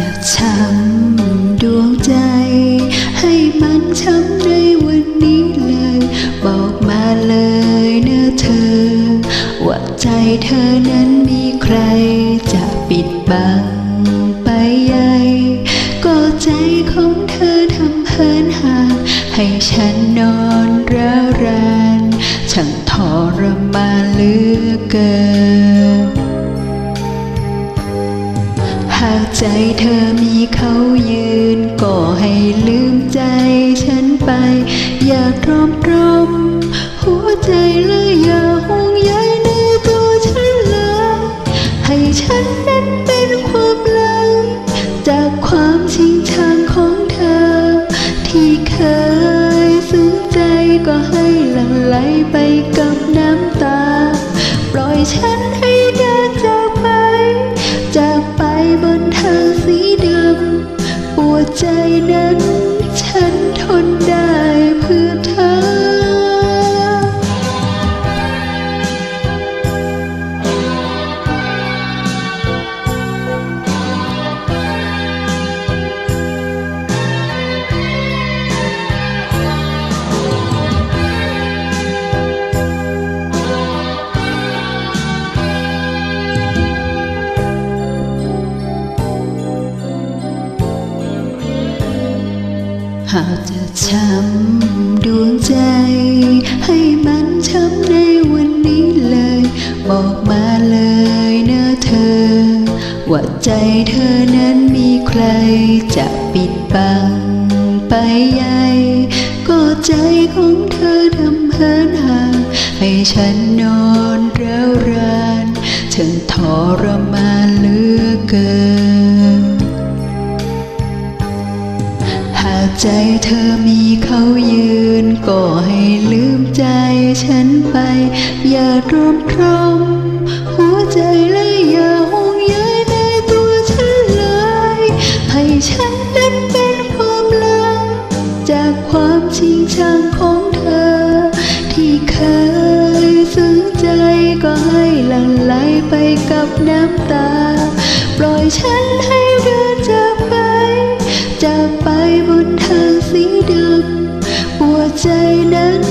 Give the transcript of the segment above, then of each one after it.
จะช้ำดวงใจ ให้มันช้ำในวันนี้เลย บอกมาเลยนะเธอ ว่าใจเธอนั้นมีใครจะปิดบังไปใหญ่ก็ใจของเธอทำเหินห่างให้ฉันนอนร้ารานช่างทรมานเหลือเกิน ใจเธอมีเขายืน ก็ให้ลืมใจฉันไป อย่าตรอมตรอมหัวใจเลยอย่าห่วงใยในตัวฉันเลย ให้ฉันนั้นเป็นความลัง จากความชิงชังของเธอ ที่เคยซึ้งใจก็ให้หลั่งไหลไปกับน้ำตา ปล่อยฉัน ใจนั้นฉันทน ช้ำดวงใจ ให้มันช้ำในวันนี้เลย บอกมาเลยนะเธอ ว่าใจเธอนั้นมีใครจะปิดบังไปใหญ่ก็ใจของเธอทำเหินห่างให้ฉันนอนร้าวรานฉันทรมานเหลือเกิน ใจเธอมีเขายืน ก็ให้ลืมใจฉันไป อย่ารอมตรมหัวใจและอย่าห่วงใยในตัวฉันเลย ให้ฉันนั้นเป็นความลัง จากความชิงชังของเธอ ที่เคยซึ้งใจก็ให้หลั่งไหลไปกับน้ำตา ปล่อยฉันให้เดินจากไปจากไป บนทางสีดำปวดใจนั้น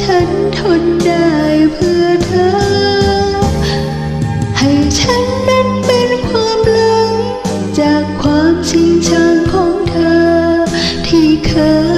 ฉันทนได้เพื่อเธอ ให้ฉันนั้นเป็นความหลัง จากความชิงชังของเธอที่เคย